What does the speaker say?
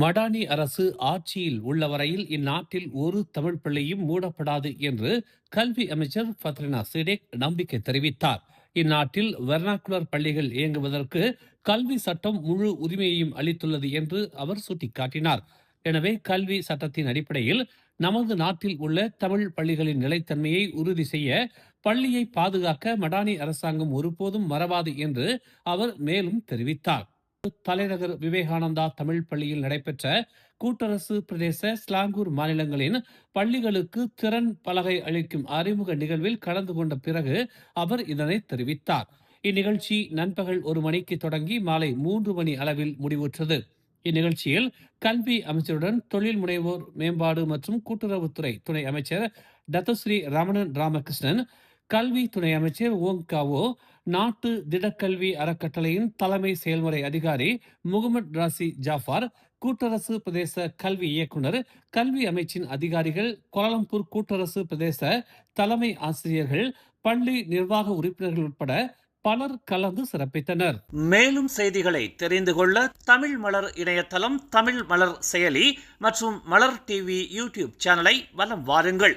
மடானி அரசு ஆட்சியில் உள்ள வரையில் இந்நாட்டில் ஒரு தமிழ் பள்ளியும் மூடப்படாது என்று கல்வி அமைச்சர் ஃபத்ரினா சிடேக் நம்பிக்கை தெரிவித்தார். இந்நாட்டில் வெர்னாக்குலர் பள்ளிகள் இயங்குவதற்கு கல்வி சட்டம் முழு உரிமையையும் அளித்துள்ளது என்று அவர் சுட்டிக்காட்டினார். எனவே கல்வி சட்டத்தின் அடிப்படையில் நமது நாட்டில் உள்ள தமிழ் பள்ளிகளின் நிலைத்தன்மையை உறுதி செய்ய பள்ளியை பாதுகாக்க மடானி அரசாங்கம் ஒருபோதும் மறவாது என்று அவர் மேலும் தெரிவித்தார். தலைநகர் விவேகானந்தா தமிழ் பள்ளியில் நடைபெற்ற கூட்டரசு பிரதேச ஸ்லாங்கூர் மாநிலங்களின் பள்ளிகளுக்கு திறன் பலகை அளிக்கும் அறிமுக நிகழ்வில் கலந்து கொண்ட பிறகு அவர் இதனை தெரிவித்தார். இந்நிகழ்ச்சி நண்பகல் ஒரு மணிக்கு தொடங்கி மாலை மூன்று மணி அளவில் முடிவுற்றது. இந்நிகழ்ச்சியில் கல்வி அமைச்சருடன் தொழில் முனைவோர் மேம்பாடு மற்றும் கூட்டுறவுத்துறை துணை அமைச்சர் தத்தஸ்ரீ ரமணன் ராமகிருஷ்ணன் கல்வி துணை அமைச்சர் ஓங் காவோ நாட்டு திடக்கல்வி அறக்கட்டளையின் தலைமை செயல்முறை அதிகாரி முகமது ராசி ஜாஃபார் கூட்டரசு பிரதேச கல்வி இயக்குனர் கல்வி அமைச்சின் அதிகாரிகள் கோலாலம்பூர் கூட்டரசு பிரதேச தலைமை ஆசிரியர்கள் பள்ளி நிர்வாக உறுப்பினர்கள் உட்பட பலர் கலந்து சிறப்பித்தனர். மேலும் செய்திகளை தெரிந்து கொள்ள தமிழ் மலர் இணையதளம் தமிழ் மலர் செயலி மற்றும் மலர் டிவி யூடியூப் சேனலை வலம் வாருங்கள்.